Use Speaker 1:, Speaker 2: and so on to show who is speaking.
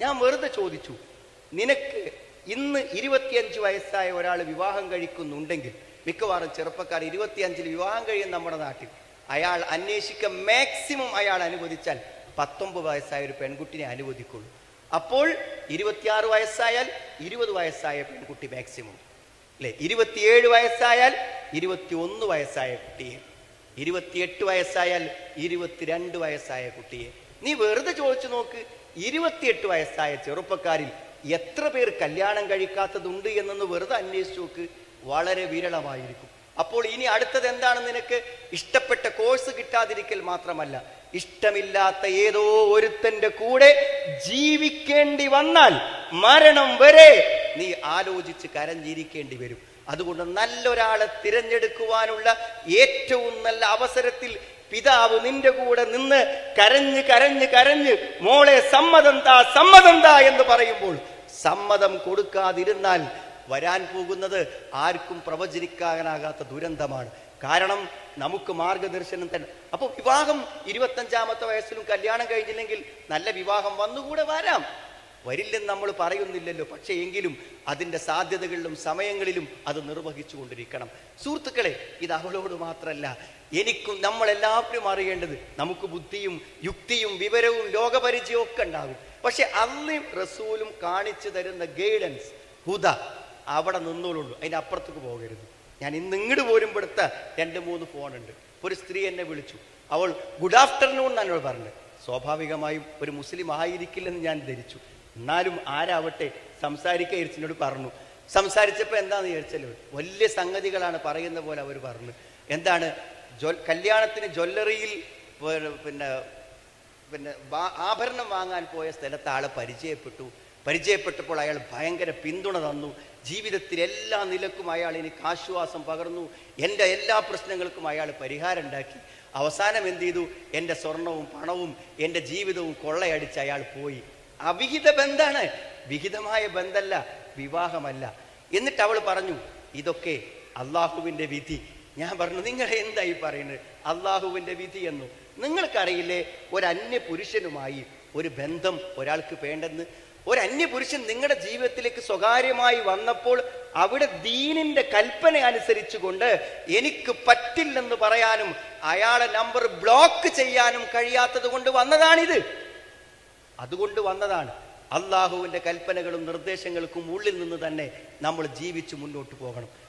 Speaker 1: ഞാൻ വെറുതെ ചോദിച്ചു നിനക്ക് ഇന്ന് ഇരുപത്തിയഞ്ച് വയസ്സായ ഒരാൾ വിവാഹം കഴിക്കുന്നുണ്ടെങ്കിൽ മിക്കവാറും ചെറുപ്പക്കാർ ഇരുപത്തിയഞ്ചിൽ വിവാഹം കഴിയും നമ്മുടെ നാട്ടിൽ. അയാൾ അന്വേഷിക്കാൻ മാക്സിമം അയാൾ അനുവദിച്ചാൽ പത്തൊമ്പത് വയസ്സായ ഒരു പെൺകുട്ടിനെ അനുവദിക്കുള്ളൂ. അപ്പോൾ ഇരുപത്തിയാറ് വയസ്സായാൽ ഇരുപത് വയസ്സായ പെൺകുട്ടി മാക്സിമം. അല്ലെ? ഇരുപത്തിയേഴ് വയസ്സായാൽ ഇരുപത്തി ഒന്ന് വയസ്സായ കുട്ടിയെ. ഇരുപത്തിയെട്ട് വയസ്സായാൽ ഇരുപത്തിരണ്ട് വയസ്സായ കുട്ടിയെ. നീ വെറുതെ ചോദിച്ചു നോക്ക്. ഇരുപത്തിയെട്ട് വയസ്സായ ചെറുപ്പക്കാരിൽ എത്ര പേർ കല്യാണം കഴിക്കാത്തതുണ്ട് എന്നൊന്ന് വെറുതെ അന്വേഷിച്ചു നോക്ക്. വളരെ വിരളമായിരിക്കും. അപ്പോൾ ഇനി അടുത്തത് എന്താണ് നിനക്ക്? ഇഷ്ടപ്പെട്ട കോഴ്സ് കിട്ടാതിരിക്കൽ മാത്രമല്ല ഇഷ്ടമില്ലാത്ത ഏതോ ഒരുത്തന്റെ കൂടെ ജീവിക്കേണ്ടി വന്നാൽ മരണം വരെ നീ ആലോചിച്ച് കരഞ്ഞിരിക്കേണ്ടി വരും. അതുകൊണ്ട് നല്ലൊരാളെ തിരഞ്ഞെടുക്കുവാനുള്ള ഏറ്റവും നല്ല അവസരത്തിൽ പിതാവ് നിന്റെ കൂടെ നിന്ന് കരഞ്ഞ് കരഞ്ഞ് കരഞ്ഞ് മോളെ സമ്മതം താ സമ്മതം താ എന്ന് പറയുമ്പോൾ സമ്മതം കൊടുക്കാതിരുന്നാൽ വരാൻ പോകുന്നത് ആർക്കും പ്രവചരിക്കാനാകാത്ത ദുരന്തമാണ്. കാരണം നമുക്ക് മാർഗദർശനം തന്നെ അപ്പൊ വിവാഹം ഇരുപത്തഞ്ചാമത്തെ വയസ്സിലും കല്യാണം കഴിഞ്ഞില്ലെങ്കിൽ നല്ല വിവാഹം വന്നുകൂടെ വരാം. വരില്ലെന്ന് നമ്മൾ പറയുന്നില്ലല്ലോ. പക്ഷേ എങ്കിലും അതിന്റെ സാധ്യതകളിലും സമയങ്ങളിലും അത് നിർവഹിച്ചു കൊണ്ടിരിക്കണം. സുഹൃത്തുക്കളെ ഇത് അവളോട് മാത്രമല്ല. എനിക്കും നമ്മളെല്ലാവരും അറിയേണ്ടത് നമുക്ക് ബുദ്ധിയും യുക്തിയും വിവരവും ലോകപരിചയവും ഒക്കെ ഉണ്ടാകും. പക്ഷെ അന്നും റസൂലും കാണിച്ചു തരുന്ന ഗൈഡൻസ് ഹുദ അവിടെ നിന്നോളുള്ളൂ. അതിന്റെ അപ്പുറത്തേക്ക് പോകരുത്. ഞാൻ ഇന്ന് ഇങ്ങോട്ട് പോരുമ്പോഴത്തെ രണ്ട് മൂന്ന് ഫോണുണ്ട്. ഒരു സ്ത്രീ എന്നെ വിളിച്ചു. അവൾ ഗുഡ് ആഫ്റ്റർനൂൺ എന്നോട് പറഞ്ഞു സ്വാഭാവികമായും ഒരു മുസ്ലിം ആയിരിക്കില്ലെന്ന് ഞാൻ ധരിച്ചു. എന്നാലും ആരാവട്ടെ സംസാരിക്കുക ഇരിച്ചിനോട് പറഞ്ഞു. സംസാരിച്ചപ്പോൾ എന്താണെന്ന് ചോദിച്ചാൽ വലിയ സംഗതികളാണ് പറയുന്ന പോലെ അവർ പറഞ്ഞു. എന്താണ്? ജൊ കല്യാണത്തിന് ജ്വല്ലറിയിൽ പിന്നെ പിന്നെ ആഭരണം വാങ്ങാൻ പോയ സ്ഥലത്ത് ആളെ പരിചയപ്പെട്ടു. പരിചയപ്പെട്ടപ്പോൾ അയാൾ ഭയങ്കര പിന്തുണ തന്നു. ജീവിതത്തിൽ എല്ലാ നിലക്കും അയാൾ എനിക്ക് ആശ്വാസം പകർന്നു. എന്റെ എല്ലാ പ്രശ്നങ്ങൾക്കും അയാൾ പരിഹാരം ഉണ്ടാക്കി. അവസാനം എന്ത് ചെയ്തു? എന്റെ സ്വർണവും പണവും എന്റെ ജീവിതവും കൊള്ളയടിച്ച് അയാൾ പോയി. അവിഹിത ബന്ധാണ്. വിഹിതമായ ബന്ധല്ല വിവാഹമല്ല. എന്നിട്ട് അവൾ പറഞ്ഞു ഇതൊക്കെ അള്ളാഹുവിന്റെ വിധി. ഞാൻ പറഞ്ഞു നിങ്ങൾ എന്തായി പറയുന്നത്? അള്ളാഹുവിന്റെ വിധി എന്നു. നിങ്ങൾക്കറിയില്ലേ ഒരു പുരുഷനുമായി ഒരു ബന്ധം ഒരാൾക്ക് വേണ്ടെന്ന്? ഒരു അന്യപുരുഷൻ നിങ്ങളുടെ ജീവിതത്തിലേക്ക് സ്വകാര്യമായി വന്നപ്പോൾ അവിടെ ദീനിന്റെ കൽപ്പന അനുസരിച്ചുകൊണ്ട് എനിക്ക് പറ്റില്ലെന്ന് പറയാനും അയാളെ നമ്പർ ബ്ലോക്ക് ചെയ്യാനും കഴിയാത്തത് കൊണ്ട് വന്നതാണിത്. അതുകൊണ്ട് വന്നതാണ്. അള്ളാഹുവിന്റെ കൽപ്പനകളും നിർദ്ദേശങ്ങൾക്കും ഉള്ളിൽ നിന്ന് തന്നെ നമ്മൾ ജീവിച്ച് മുന്നോട്ട് പോകണം.